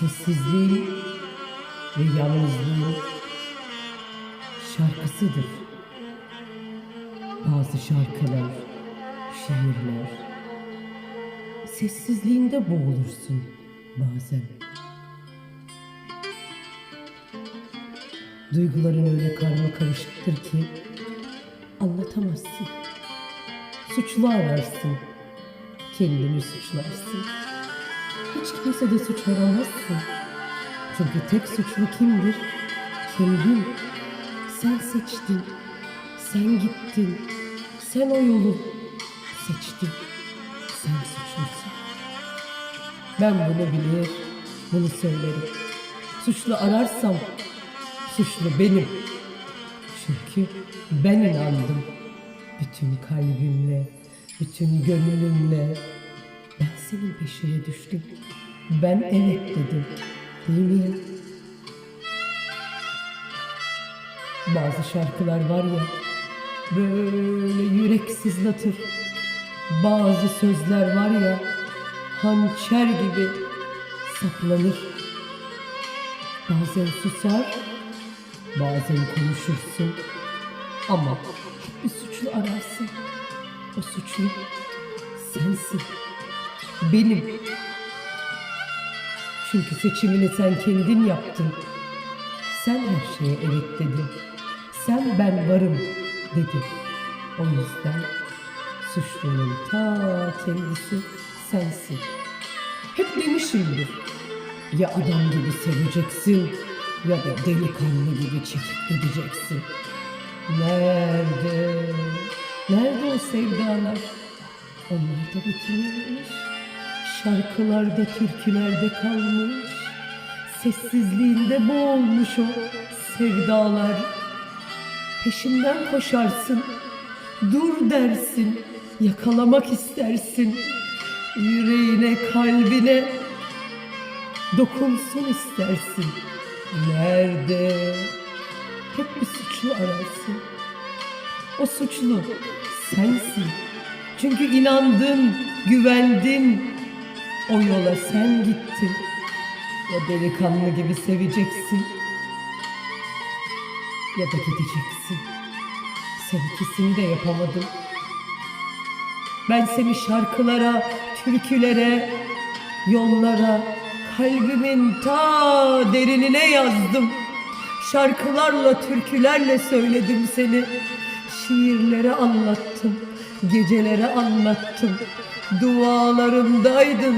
Sessizliğin ve yalnızlığın şarkısıdır. Bazı şarkılar, şiirler. Sessizliğinde boğulursun bazen. Duyguların öyle karma karışıktır ki anlatamazsın. Suçlu ararsın. Kendini suçlarsın. Hiç kimse de suç aramazsın. Çünkü tek suçlu kimdir? Kendin. Sen seçtin. Sen gittin. Sen o yolu seçtin. Sen suçlusun. Ben bunu bilir, bunu söylerim. Suçlu ararsam suçlu benim. Çünkü ben inandım. Bütün kalbimle, bütün gönlümle. Senin peşine düştüm. Ben evet dedim. Değil mi ya? Bazı şarkılar var ya, böyle yürek sızlatır. Bazı sözler var ya, hançer gibi saplanır. Bazen susar, bazen konuşursun. Ama hep bir suçlu ararsın. O suçlu sensin. Benim. Çünkü seçimini sen kendin yaptın. Sen her şeye evet dedin. Sen ben varım dedin. O yüzden suçlunun ta kendisi sensin. Hep demişimdir. Ya adam gibi seveceksin ya da delikanlı gibi çekip gideceksin. Nerede? Nerede o sevdalar? Onlar da bitmiş. Şarkılarda, türkülerde kalmış. Sessizliğinde boğulmuş o sevdalar. Peşinden koşarsın. Dur dersin. Yakalamak istersin. Yüreğine, kalbine dokunsun istersin. Nerede? Hep bir suçlu ararsın. O suçlu sensin. Çünkü inandın, güvendin. O yola sen gittin. Ya delikanlı gibi seveceksin. Ya da gideceksin. Sen ikisini de yapamadın. Ben seni şarkılara, türkülere, yollara, kalbimin ta derinine yazdım. Şarkılarla, türkülerle söyledim seni. Şiirlere anlattım, gecelere anlattım. Dualarımdaydın